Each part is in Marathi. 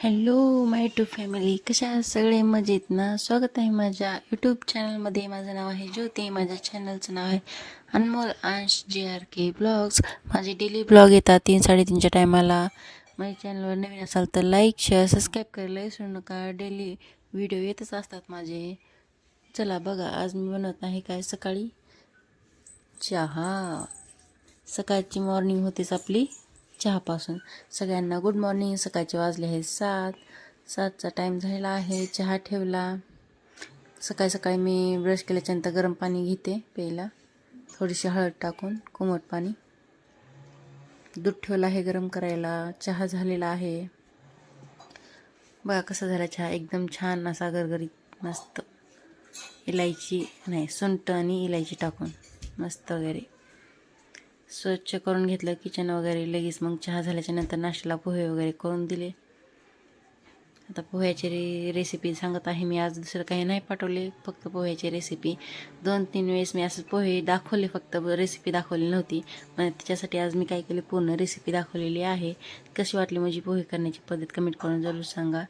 हॅलो माय टू फॅमिली कशा सगळे मजेत ना? स्वागत आहे माझ्या यूट्यूब चॅनलमध्ये माझं नाव आहे ज्योती. माझ्या चॅनलचं नाव आहे Anmol Ansh J R K blogs माझे डेली ब्लॉग येतात तीन साडेतीनच्या टायमाला माझ्या चॅनलवर नवीन असाल तर लाईक शेअर सबस्क्राईब करायला विसरू नका. डेली व्हिडिओ येतच असतात माझे. चला बघा आज मी बनवत नाही काय? सकाळी चहा. सकाळची मॉर्निंग होतीच आपली. चहापासून. सगळ्यांना गुड मॉर्निंग सकाळचे वाजले आहे सात. सातचा टाईम झालेला आहे चहा ठेवला. सकाळी सकाळी मी ब्रश केल्याच्यानंतर गरम पाणी घेते प्यायला. थोडीशी हळद टाकून कोमट पाणी. दूध ठेवलं आहे गरम करायला. चहा झालेला आहे. बघा कसा झाला चहा. एकदम छान असा गरगरीत मस्त. इलायची नाही सुंठ आणि इलायची टाकून. मस्त वगैरे. स्वच्छ करून घेतलं किचन वगैरे लगेच मग चहा झाल्याच्यानंतर नाश्त्याला पोहे वगैरे करून दिले. आता पोह्याची रे रेसिपी सांगत आहे मी आज दुसरं काही नाही पाठवले फक्त पोह्याची रेसिपी दोन तीन वेळेस मी असं पोहे दाखवले फक्त रेसिपी दाखवली नव्हती. पण त्याच्यासाठी आज मी काय केले पूर्ण रेसिपी दाखवलेली आहे. कशी वाटली माझी पोहे करण्याची पद्धत कमेंट करून जरूर सांगा.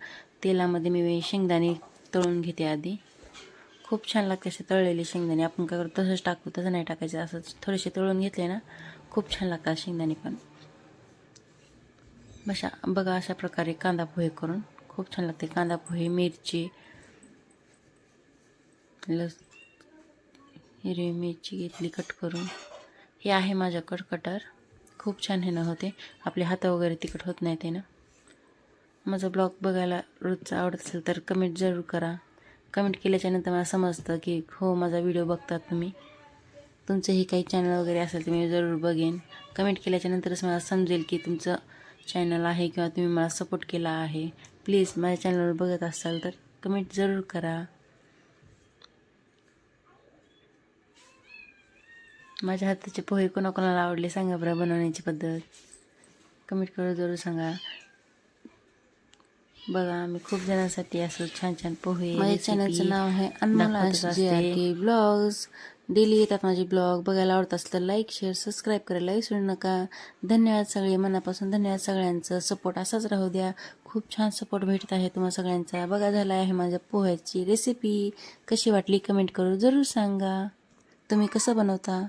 तेलामध्ये मी शेंगदाणे तळून घेते आधी. खूप छान लागते असे तळलेले शेंगदाणे. आपण काय करतो तसंच टाकू तसं नाही टाकायचं असं थोडेसे तळून घेतले ना खूप छान लागतात शेंगदाणे पण. बशा बघा अशा प्रकारे कांदा पोहे करून खूप छान लागते. कांदा पोहे मिरची लस हिरवी मिरची घेतली कट करून. हे आहे माझ्या कटर खूप छान हे न होते. आपले हात वगैरे तिखट होत नाही ते ना. माझा ब्लॉग बघायला रोजचा आवडत असेल तर कमेंट जरूर करा. कमेंट केल्याच्यानंतर मला समजतं की हो माझा व्हिडिओ बघतात तुम्ही. तुमचंही काही चॅनल वगैरे असेल तर मी जरूर बघेन. कमेंट केल्याच्यानंतरच मला समजेल की तुमचं चॅनल आहे किंवा तुम्ही मला सपोर्ट केला आहे. प्लीज माझ्या चॅनलवर बघत असाल तर कमेंट जरूर करा. माझ्या हाताचे पोहे कोणाकोणाला आवडले सांगा बरं बनवण्याची पद्धत. कमेंट करून जरूर सांगा. बघा मी खूप जणांसाठी असं छान छान पोहे माझ्या चॅनलचं नाव आहे ब्लॉग्स डेली येतात माझे ब्लॉग बघायला आवडत असलं लाईक शेअर सबस्क्राईब करायला विसरू नका. धन्यवाद सगळे. मनापासून धन्यवाद सगळ्यांचं. सपोर्ट असाच राहू द्या. खूप छान सपोर्ट भेटत आहे तुम्हाला सगळ्यांचा. बघा झाला आहे माझ्या पोह्याची रेसिपी कशी वाटली कमेंट करून जरूर सांगा. तुम्ही कसं बनवता?